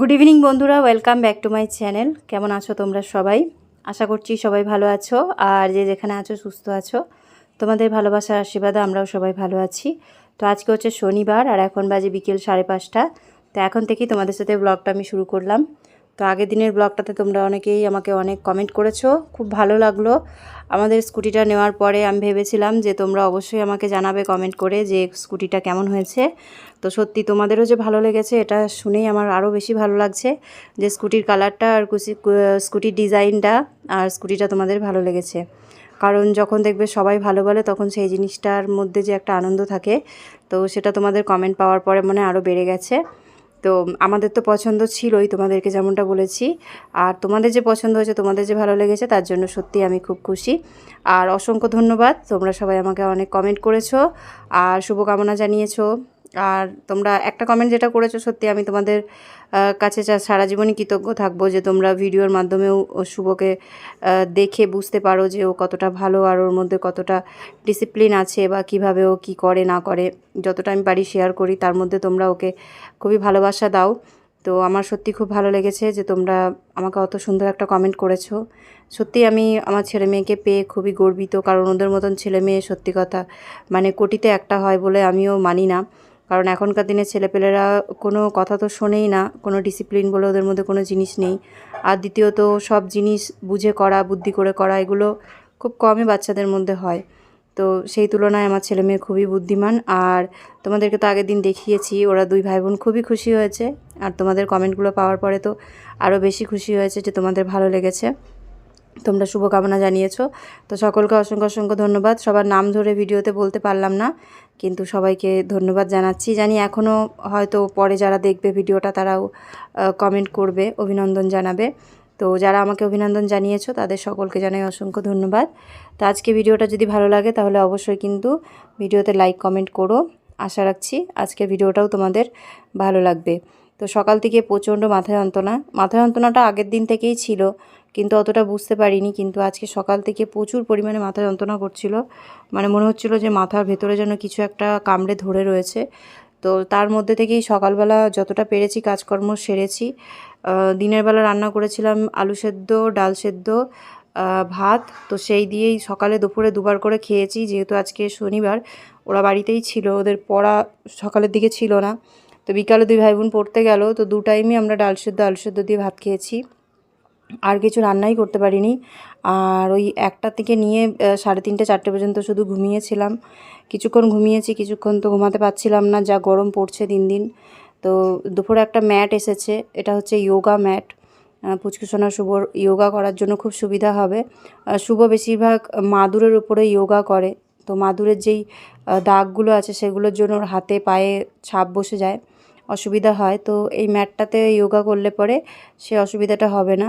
Good evening বন্ধুরা welcome back to my channel কেমন আছো তোমরা সবাই? আশা করছি সবাই ভালো আছো, আর যে যেখানে আছো, সুস্থ আছো। তোমাদের ভালোবাসার আশীর্বাদে আমরাও সবাই ভালো আছি। তো আজকে হচ্ছে শনিবার, আর এখন বাজে বিকেল সাড়ে পাঁচটা। তো এখন থেকেই তোমাদের সাথে ব্লগটা আমি শুরু করলাম। তো আগের দিনের ব্লগটাতে তোমরা অনেকেই আমাকে অনেক কমেন্ট করেছ, খুব ভালো লাগল। আমাদের স্কুটিটা নেওয়ার পরে আমি ভেবেছিলাম যে তোমরা অবশ্যই আমাকে জানাবে কমেন্ট করে যে স্কুটিটা কেমন হয়েছে। তো সত্যি তোমাদেরও যে ভালো লেগেছে, এটা শুনেই আমার আরও বেশি ভালো লাগছে যে স্কুটির কালারটা আর কুসি স্কুটির ডিজাইনটা আর স্কুটিটা তোমাদের ভালো লেগেছে। কারণ যখন দেখবে সবাই ভালো বলে, তখন সেই জিনিসটার মধ্যে যে একটা আনন্দ থাকে। তো সেটা তোমাদের কমেন্ট পাওয়ার পরে মনে আরও বেড়ে গেছে। তো আমাদের তো পছন্দ ছিলই, তোমাদেরকে যেমনটা বলেছি। আর তোমাদের যে পছন্দ হয়েছে, তোমাদের যে ভালো লেগেছে, তার জন্য সত্যি আমি খুব খুশি। আর অসংখ্য ধন্যবাদ, তোমরা সবাই আমাকে অনেক কমেন্ট করেছ, আর শুভকামনা জানিয়েছো। আর তোমরা একটা কমেন্ট যেটা করেছ সত্যি আমি তোমাদের কাছে সারা জীবনই কৃতজ্ঞ থাকব যে তোমরা ভিডিওর মাধ্যমেও শুভকে দেখে বুঝতে পারো যে ও কতটা ভালো আর ওর মধ্যে কতটা ডিসিপ্লিন আছে বা কীভাবে ও কী করে না করে। যতটা আমি পারি শেয়ার করি, তার মধ্যে তোমরা ওকে খুবই ভালোবাসা দাও। তো আমার সত্যি খুব ভালো লেগেছে যে তোমরা আমাকে অত সুন্দর একটা কমেন্ট করেছ। সত্যি আমি আমার ছেলে মেয়েকে পেয়ে খুবই গর্বিত, কারণ ওদের মতন ছেলে মেয়ে সত্যি কথা মানে কোটিতে একটা হয় বলে আমিও মানি না। কারণ এখনকার দিনে ছেলেপেলেরা কোনো কথা তো শোনেই না, কোনো ডিসিপ্লিন বলে ওদের মধ্যে কোনো জিনিস নেই। আর দ্বিতীয়ত সব জিনিস বুঝে করা, বুদ্ধি করে করা, এগুলো খুব কমই বাচ্চাদের মধ্যে হয়। তো সেই তুলনায় আমার ছেলে মেয়ে খুবই বুদ্ধিমান। আর তোমাদেরকে তো আগের দিন দেখিয়েছি, ওরা দুই ভাই বোন খুবই খুশি হয়েছে। আর তোমাদের কমেন্টগুলো পাওয়ার পরে তো আরও বেশি খুশি হয়েছে যে তোমাদের ভালো লেগেছে। তোমরা শুভকামনা জানিয়েছো। তো সকলকে অসংখ্য অসংখ্য ধন্যবাদ। সবার নাম ধরে ভিডিওতে বলতে পারলাম না, কিন্তু সবাইকে ধন্যবাদ জানাচ্ছি। জানি এখনও হয়তো পরে যারা দেখবে ভিডিওটা, তারাও কমেন্ট করবে, অভিনন্দন জানাবে। তো যারা আমাকে অভিনন্দন জানিয়েছো, তাদের সকলকে জানাই অসংখ্য ধন্যবাদ। তো আজকে ভিডিওটা যদি ভালো লাগে, তাহলে অবশ্যই কিন্তু ভিডিওতে লাইক কমেন্ট করো। আশা রাখছি আজকের ভিডিওটাও তোমাদের ভালো লাগবে। তো সকাল থেকে প্রচণ্ড মাথা যন্ত্রণা মাথা যন্ত্রণাটা আগের দিন থেকেই ছিল। কিন্তু অতটা বুঝতে পারিনি, কিন্তু আজকে সকাল থেকে প্রচুর পরিমাণে মাথা যন্ত্রণা করছিল। মানে মনে হচ্ছিল যে মাথার ভেতরে যেন কিছু একটা কামড়ে ধরে রয়েছে। তো তার মধ্যে থেকেই সকালবেলা যতটা পেরেছি কাজকর্ম সেরেছি। দিনের বেলা রান্না করেছিলাম আলু সেদ্ধ, ডাল সেদ্ধ ভাত। তো সেই দিয়েই সকালে দুপুরে দুবার করে খেয়েছি, যেহেতু আজকে শনিবার, ওরা বাড়িতেই ছিল, ওদের পড়া সকালের দিকে ছিল না। তো বিকালে দুই ভাই বোন পড়তে গেল, তো দু টাইমই আমরা ডাল সেদ্ধ, আলু সেদ্ধ দিয়ে ভাত খেয়েছি। আর কিছু রান্নাই করতে পারিনি। আর ওই একটা থেকে নিয়ে সাড়ে তিনটে, চারটে পর্যন্ত শুধু ঘুমিয়েছিলাম। কিছুক্ষণ ঘুমিয়েছি, কিছুক্ষণ তো ঘুমাতে পারছিলাম না, যা গরম পড়ছে দিন দিন। তো দুপুরে একটা ম্যাট এসেছে, এটা হচ্ছে যোগা ম্যাট। পুচকুসোনা শুভর যোগা করার জন্য খুব সুবিধা হবে। শুভ বেশিরভাগ মাদুরের উপরে যোগা করে। তো মাদুরের যেই দাগগুলো আছে সেগুলোর জন্য ওর হাতে পায়ে ছাপ বসে যায়। অসুবিধা হয়। তো এই ম্যাটটাতে যোগা করলে পরে সে অসুবিধাটা হবে না।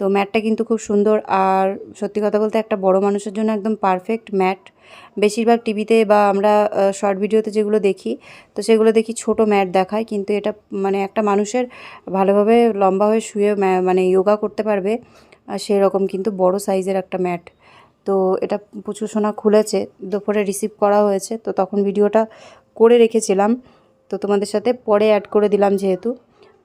তো ম্যাটটা কিন্তু খুব সুন্দর আর সত্যি কথা বলতে একটা বড় মানুষের জন্য একদম পারফেক্ট ম্যাট। বেশিরভাগ টিভিতে বা আমরা শর্ট ভিডিওতে যেগুলো দেখি, তো সেগুলো দেখি ছোট ম্যাট দেখায়, কিন্তু এটা মানে একটা মানুষের ভালোভাবে লম্বা হয়ে শুয়ে মানে যোগা করতে পারবে সেরকম কিন্তু বড় সাইজের একটা ম্যাট। তো এটা প্রচুর সোনা খুলেছে, দুপুরে রিসিভ করা হয়েছে, তো তখন ভিডিওটা করে রেখেছিলাম। তো তোমাদের সাথে পরে অ্যাড করে দিলাম যেহেতু।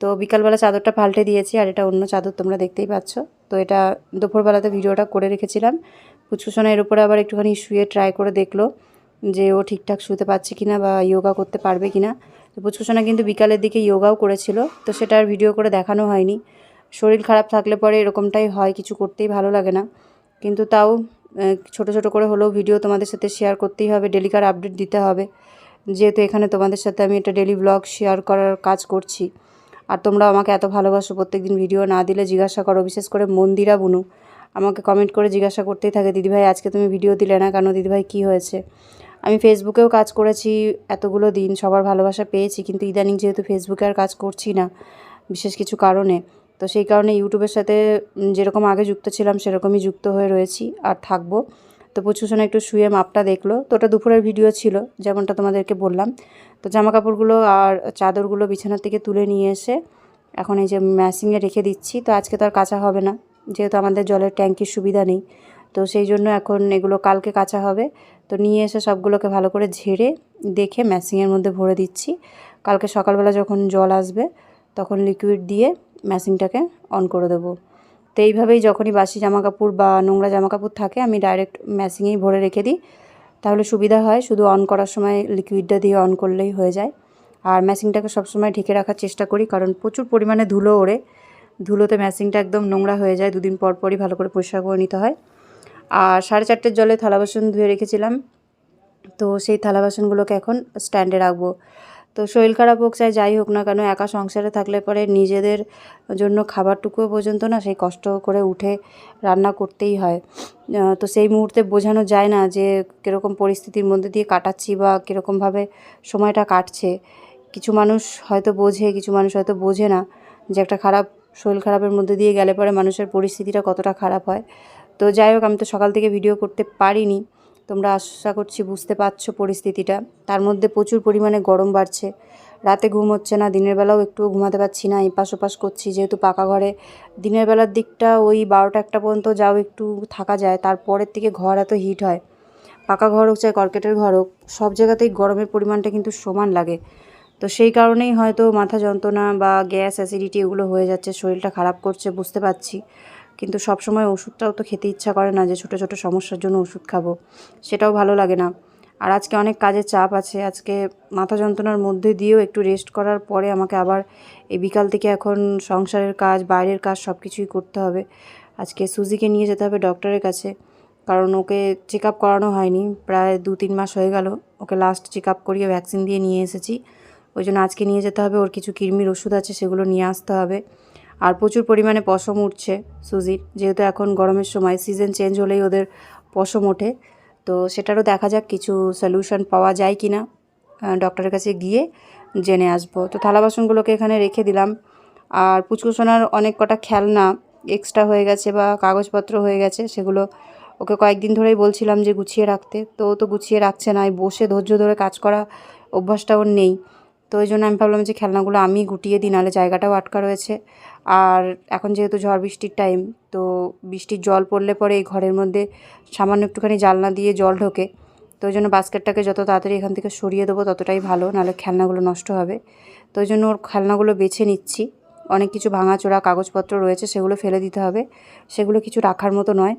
তো বিকালবেলা চাদরটা পাল্টে দিয়েছি আর এটা অন্য চাদর তোমরা দেখতেই পাচ্ছ। তো এটা দুপুরবেলাতে ভিডিওটা করে রেখেছিলাম। পুচকুসোনা এর উপরে আবার একটুখানি শুয়ে ট্রাই করে দেখল যে ও ঠিকঠাক শুতে পারছে কিনা বা যোগা করতে পারবে কিনা। তো পুচকুসোনা কিন্তু বিকালের দিকে যোগাও করেছিল, তো সেটা আর ভিডিও করে দেখানো হয়নি। শরীর খারাপ থাকলে পরে এরকমটাই হয়, কিছু করতেই ভালো লাগে না। কিন্তু তাও ছোট ছোট করে হলেও ভিডিও তোমাদের সাথে শেয়ার করতেই হবে ডেলিকার আপডেট দিতে হবে। যেহেতু এখানে তোমাদের সাথে আমি একটা ডেলি ব্লগ শেয়ার করার কাজ করছি। আর তোমরা আমাকে এত ভালোবাসো, প্রত্যেকদিন ভিডিও না দিলে জিজ্ঞাসা করো, বিশেষ করে মন্দিরা বুনু। আমাকে কমেন্ট করে জিজ্ঞাসা করতেই থাকে, দিদিভাই, আজকে তুমি ভিডিও দিলে না কেন? দিদিভাই, কী হয়েছে? আমি ফেসবুকেও কাজ করেছি এতগুলো দিন, সবার ভালোবাসা পেয়েছি, কিন্তু ইদানিং যেহেতু ফেসবুকে আর কাজ করছি না, বিশেষ কিছু কারণে, তো সেই কারণে ইউটিউবের সাথে যেরকম আগে যুক্ত ছিলাম, সেরকমই যুক্ত হয়ে রয়েছি আর থাকব। তো প্রচুষণ একটু শুয়ে মাপটা দেখল। তো ওটা দুপুরের ভিডিও ছিল, যেমনটা তোমাদেরকে বললাম। তো জামা কাপড়গুলো আর চাদরগুলো বিছানার থেকে তুলে নিয়ে এসে এখন এই যে ম্যাসিংয়ে রেখে দিচ্ছি। তো আজকে তো আর কাঁচা হবে না, যেহেতু আমাদের জলের ট্যাঙ্কির সুবিধা নেই। তো সেই জন্য এখন এগুলো কালকে কাঁচা হবে। তো নিয়ে এসে সবগুলোকে ভালো করে ঝেড়ে দেখে ম্যাসিংয়ের মধ্যে ভরে দিচ্ছি। কালকে সকালবেলা যখন জল আসবে, তখন লিকুইড দিয়ে ম্যাসিংটাকে অন করে দেবো। তো এইভাবেই যখনই বাসি জামা কাপড় বা নোংরা জামা কাপড় থাকে, আমি ডাইরেক্ট ম্যাসিংয়েই ভরে রেখে দিই। তাহলে সুবিধা হয়, শুধু অন করার সময় লিকুইডটা দিয়ে অন করলেই হয়ে যায়। আর ম্যাসিংটাকে সবসময় ঢেকে রাখার চেষ্টা করি, কারণ প্রচুর পরিমাণে ধুলো ওড়ে। ধুলোতে ম্যাসিংটা একদম নোংরা হয়ে যায়, দুদিন পর পরই ভালো করে পরিষ্কার করে নিতে হয়। আর সাড়ে চারটের জলে থালা বাসন ধুয়ে রেখেছিলাম। তো সেই থালা বাসনগুলোকে এখন স্ট্যান্ডে রাখব। তো শরীর খারাপ হোক, চাই যাই হোক না কেন, একা সংসারে থাকলে পরে নিজেদের জন্য খাবারটুকুও পর্যন্ত না, সেই কষ্ট করে উঠে রান্না করতেই হয়। তো সেই মুহূর্তে বোঝানো যায় না যে কীরকম পরিস্থিতির মধ্যে দিয়ে কাটাচ্ছি বা কীরকমভাবে সময়টা কাটছে। কিছু মানুষ হয়তো বোঝে, কিছু মানুষ হয়তো বোঝে না যে একটা খারাপ, শরীর খারাপের মধ্যে দিয়ে গেলে পরে মানুষের পরিস্থিতিটা কতটা খারাপ হয়। তো যাই হোক, আমি তো সকাল থেকে ভিডিও করতে পারিনি। তোমরা আশা করছি বুঝতে পারছ পরিস্থিতিটা। তার মধ্যে প্রচুর পরিমাণে গরম বাড়ছে। রাতে ঘুম হচ্ছে না, দিনের বেলাও একটুও ঘুমাতে পারছি না, এপাশ ওপাশ করছি, যেহেতু পাকা ঘরে। দিনের বেলার দিকটা ওই বারোটা একটা পর্যন্ত যাও একটু থাকা যায়, তারপরের থেকে ঘর এত হিট হয়। পাকা ঘর হোক, চাই কর্কেটের ঘর হোক, সব জায়গাতেই গরমের পরিমাণটা কিন্তু সমান লাগে। তো সেই কারণেই হয়তো মাথা যন্ত্রণা বা গ্যাস, অ্যাসিডিটি এগুলো হয়ে যাচ্ছে, শরীরটা খারাপ করছে, বুঝতে পারছি। কিন্তু সব সময় ওষুধটাও তো খেতে ইচ্ছা করে না যে ছোটো ছোটো সমস্যার জন্য ওষুধ খাব। সেটাও ভালো লাগে না। আর আজকে অনেক কাজের চাপ আছে। আজকে মাথা যন্ত্রণার মধ্যে দিয়েও একটু রেস্ট করার পরে আমাকে আবার এই বিকাল থেকে এখন সংসারের কাজ, বাইরের কাজ সব কিছুই করতে হবে। আজকে সুজিকে নিয়ে যেতে হবে ডক্টরের কাছে। কারণ ওকে চেক আপ করানো হয়নি। প্রায় দু তিন মাস হয়ে গেল। ওকে লাস্ট চেক আপ করিয়ে ভ্যাকসিন দিয়ে নিয়ে এসেছি। ওই জন্য আজকে নিয়ে যেতে হবে। ওর কিছু কৃমির ওষুধ আছে, সেগুলো নিয়ে আসতে হবে। আর প্রচুর পরিমাণে পশম উঠছে সুজির, যেহেতু এখন গরমের সময় সিজন চেঞ্জ হলেই ওদের পশম ওঠে। তো সেটারও দেখা যাক কিছু সলিউশন পাওয়া যায় কি না ডক্টরের কাছে গিয়ে জেনে আসব। তো থালা বাসনগুলোকে এখানে রেখে দিলাম। আর পুচকুসোনার অনেক কটা খেলনা এক্সট্রা হয়ে গেছে বা কাগজপত্র হয়ে গেছে, সেগুলো ওকে কয়েকদিন ধরেই বলছিলাম যে গুছিয়ে রাখতে। তো তো গুছিয়ে রাখছে না বসে ধৈর্য ধরে কাজ করা অভ্যাসটা ওর নেই। তো ওই জন্য আমি ভাবলাম যে খেলনাগুলো আমি গুটিয়ে দিই, নাহলে জায়গাটাও আটকা রয়েছে। আর এখন যেহেতু ঝড় বৃষ্টির টাইম তো বৃষ্টির জল পড়লে পরে এই ঘরের মধ্যে সামান্য একটুখানি জানলা দিয়ে জল ঢোকে। তো ওই জন্য বাস্কেটটাকে যত তাড়াতাড়ি এখান থেকে সরিয়ে দেবো, ততটাই ভালো, নাহলে খেলনাগুলো নষ্ট হবে। তো ওই জন্য ওর খেলনাগুলো বেছে নিচ্ছি। অনেক কিছু ভাঙাচোরা কাগজপত্র রয়েছে, সেগুলো ফেলে দিতে হবে। সেগুলো কিছু রাখার মতো নয়।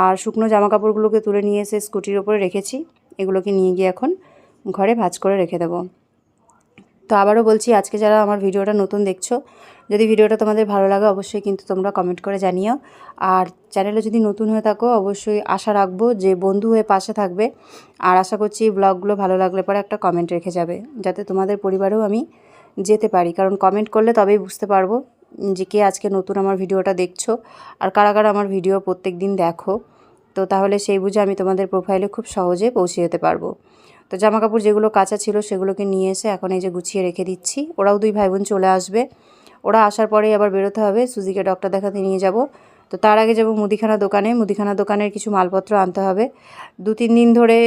আর শুকনো জামা কাপড়গুলোকে তুলে নিয়ে এসে স্কুটির ওপরে রেখেছি। এগুলোকে নিয়ে গিয়ে এখন ঘরে ভাঁজ করে রেখে দেবো। তো আবারও বলছি, আজকে যারা আমার ভিডিওটা নতুন দেখছ, যদি ভিডিওটা তোমাদের ভালো লাগে অবশ্যই কিন্তু তোমরা কমেন্ট করে জানিও। আর চ্যানেলে যদি নতুন হয়ে থাকো, অবশ্যই আশা রাখব যে বন্ধু হয়ে পাশে থাকবে। আর আশা করছি ব্লগগুলো ভালো লাগলে পরে একটা কমেন্ট রেখে যাবে, যাতে তোমাদের পরিবারেও আমি যেতে পারি। কারণ কমেন্ট করলে তবেই বুঝতে পারব যে কে আজকে নতুন আমার ভিডিওটা দেখছ, আর কারা কারা আমার ভিডিও প্রত্যেক দিন দেখো। তো তাহলে সেই বুঝে আমি তোমাদের প্রোফাইলে খুব সহজে পৌঁছে যেতে পারব। তো জামা কাপড় যেগুলো কাঁচা ছিল সেগুলোকে নিয়ে এসে এখন এই যে গুছিয়ে রেখে দিচ্ছি। ওরাও দুই ভাই বোন চলে আসবে। ওরা আসার পরেই আবার বেরোতে হবে। সুজিকে ডক্টর দেখাতে নিয়ে যাব। তো তার আগে যাব মুদিখানা দোকানে। মুদিখানা দোকানের কিছু মালপত্র আনতে হবে। দু তিন দিন ধরে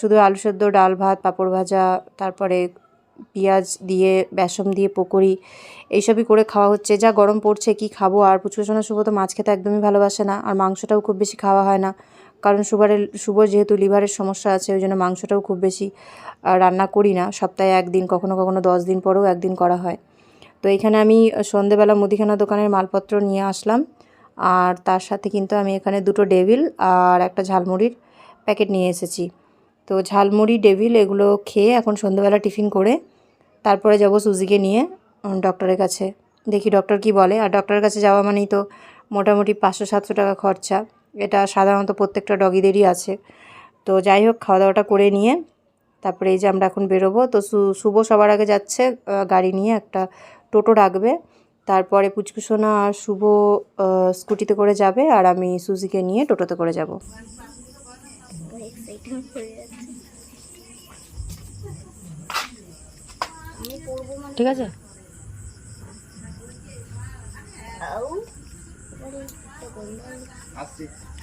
শুধু আলু সেদ্ধ, ডাল ভাত, পাঁপড় ভাজা, তারপরে পেঁয়াজ দিয়ে বেসম দিয়ে, পকোড়ি এইসবই করে খাওয়া হচ্ছে। যা গরম পড়ছে, কি খাব? আর পুচকুচনা শুভ তো মাছ খেতে একদমই ভালোবাসে না, আর মাংসটাও খুব বেশি খাওয়া হয় না। কারণ সুগারের শুভ যেহেতু লিভারের সমস্যা আছে, ওই জন্য মাংসটাও খুব বেশি রান্না করি না। সপ্তাহে একদিন, কখনো কখনো দশ দিন পরেও একদিন করা হয়। তো এখানে আমি সন্ধেবেলা মুদিখানা দোকানের মালপত্র নিয়ে আসলাম। আর তার সাথে কিন্তু আমি এখানে দুটো ডেভিল আর একটা ঝালমুড়ির প্যাকেট নিয়ে এসেছি। তো ঝালমুড়ি, ডেভিল এগুলো খেয়ে এখন সন্ধেবেলা টিফিন করে তারপরে যাব সুজিকে নিয়ে ডক্টরের কাছে। দেখি ডক্টর কি বলে। আর ডক্টরের কাছে যাওয়া মানেই তো মোটামুটি পাঁচশো সাতশো টাকা খরচা। এটা সাধারণত প্রত্যেকটা ডগিদেরই আছে। তো যাই হোক খাওয়া দাওয়াটা করে নিয়ে, তারপরে এই যে আমরা এখন বেরোবো। তো শুভ সবার আগে যাচ্ছে গাড়ি নিয়ে একটা টোটো ডাকবে তারপরে পুচকুসোনা আর শুভ স্কুটিতে করে যাবে। আর আমি সুজিকে নিয়ে টোটোতে করে যাব। ঠিক আছে?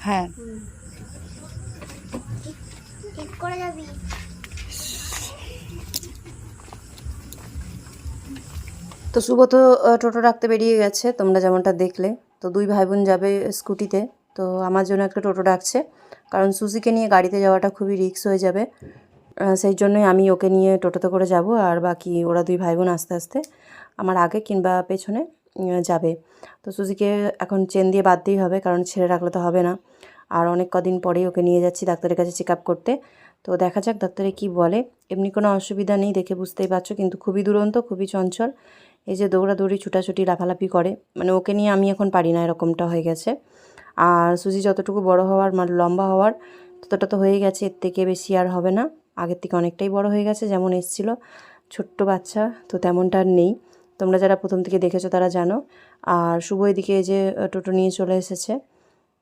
হ্যাঁ। করে তো টোটো ডাকতে বেরিয়ে গেছে, তোমরা যেমনটা দেখলে। তো দুই ভাই বোন যাবে স্কুটিতে, তো আমার জন্য একটা টোটো ডাকছে, কারণ সুজিকে নিয়ে গাড়িতে যাওয়াটা খুবই রিস্ক হয়ে যাবে। সেই জন্যই আমি ওকে নিয়ে টোটোতে করে যাব আর বাকি ওরা দুই ভাই বোন আস্তে আস্তে আমার আগে কিংবা পেছনে যাবে। তো সুজিকে এখন চেন দিয়ে বাদ বাঁধতেই হবে, কারণ ছেড়ে রাখলে তো হবে না। আর অনেক কদিন পরেই ওকে নিয়ে যাচ্ছি ডাক্তারের কাছে চেক করতে। তো দেখা যাক ডাক্তারে কি বলে। এমনি কোনো অসুবিধা নেই, দেখে বুঝতেই পারছ, কিন্তু খুবই দুরন্ত, খুবই চঞ্চল। এই যে দৌড়াদৌড়ি, ছুটাছুটি, লাফালাফি করে মানে ওকে নিয়ে আমি এখন পারি না, এরকমটা হয়ে গেছে। আর সুজি যতটুকু বড় হওয়ার মানে লম্বা হওয়ার, ততটা তো হয়ে গেছে, এর থেকে বেশি আর হবে না। আগের থেকে অনেকটাই বড় হয়ে গেছে, যেমন এসছিল। ছোট্ট বাচ্চা, তো তেমনটা আর নেই। তোমরা যারা প্রথম থেকে দেখেছ তারা জানো। আর শুভ এদিকে যে টোটো নিয়ে চলে এসেছে।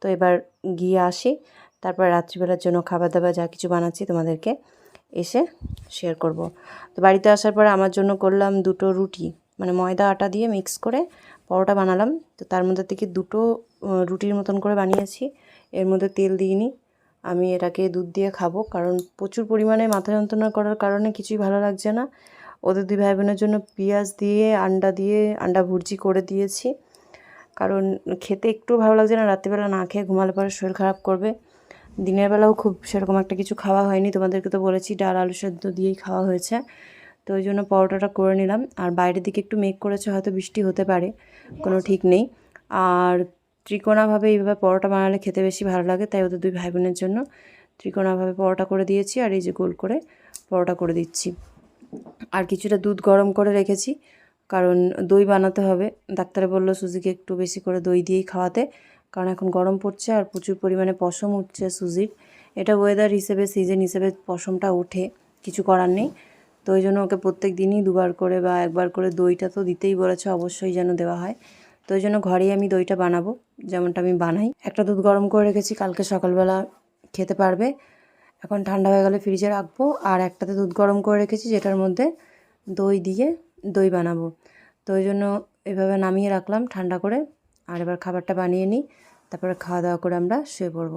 তো এবার গিয়ে আসি। তারপর রাত্রিবেলার জন্য খাবার দাবার যা কিছু বানাচ্ছি তোমাদেরকে এসে শেয়ার করব। তো বাড়িতে আসার পর আমার জন্য করলাম দুটো রুটি। মানে ময়দা, আটা দিয়ে মিক্স করে পরোটা বানালাম। তো তার মধ্যে থেকে দুটো রুটির মতন করে বানিয়েছি। এর মধ্যে তেল দিইনি আমি এটাকে দুধ দিয়ে খাব, কারণ প্রচুর পরিমাণে মাথা যন্ত্রণা করার কারণে কিছুই ভালো লাগছে না। ওদের দুই ভাই বোনের জন্য পেঁয়াজ দিয়ে, আন্ডা দিয়ে, আন্ডা ভুর্জি করে দিয়েছি। কারণ খেতে একটু ভালো লাগছে না, রাত্রিবেলা না খেয়ে ঘুমালে পরে শরীর খারাপ করবে। দিনের বেলাও খুব সেরকম একটা কিছু খাওয়া হয়নি, তোমাদেরকে তো বলেছি, ডাল, আলু সেদ্ধ দিয়েই খাওয়া হয়েছে। তো ওই জন্য পরোটাটা করে নিলাম। আর বাইরের দিকে একটু মেঘ করেছে, হয়তো বৃষ্টি হতে পারে, কোনো ঠিক নেই। আর ত্রিকোণাভাবে এইভাবে পরোটা বানালে খেতে বেশি ভালো লাগে, তাই ওদের দুই ভাই বোনের জন্য ত্রিকোণাভাবে পরোটা করে দিয়েছি আর এই যে গোল করে পরোটা করে দিচ্ছি। আর কিছুটা দুধ গরম করে রেখেছি, কারণ দই বানাতে হবে। ডাক্তারে বলল সুজিকে একটু বেশি করে দই দিয়েই খাওয়াতে, কারণ এখন গরম পড়ছে আর প্রচুর পরিমাণে পশম উঠছে সুজির। এটা ওয়েদার হিসেবে সিজন হিসেবে পশমটা ওঠে, কিছু করার নেই। তো ওই জন্য ওকে প্রত্যেক দিনই দুবার করে বা একবার করে দইটা তো দিতেই বলেছে, অবশ্যই যেন দেওয়া হয়। তো ওই জন্য ঘরেই আমি দইটা বানাবো, যেমনটা আমি বানাই। একটা দুধ গরম করে রেখেছি, কালকে সকালবেলা খেতে পারবে। এখন ঠান্ডা হয়ে গেলে ফ্রিজে রাখব। আর একটাতে দুধ গরম করে রেখেছি, যেটার মধ্যে দই দিয়ে দই বানাবো। তো ওই জন্য এভাবে নামিয়ে রাখলাম ঠান্ডা করে। আর এবার খাবারটা বানিয়ে নিই, তারপরে খাওয়া দাওয়া করে আমরা শুয়ে পড়ব।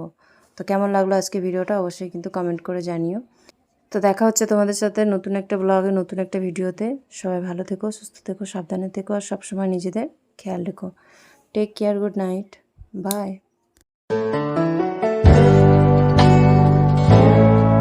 তো কেমন লাগল আজকে ভিডিওটা অবশ্যই কিন্তু কমেন্ট করে জানিও। তো দেখা হচ্ছে তোমাদের সাথে নতুন একটা ব্লগে নতুন একটা ভিডিওতে। সবাই ভালো থেকো, সুস্থ থেকো, সাবধানে থেকো। আর সবসময় নিজেদের খেয়াল রেখো। Take care good night bye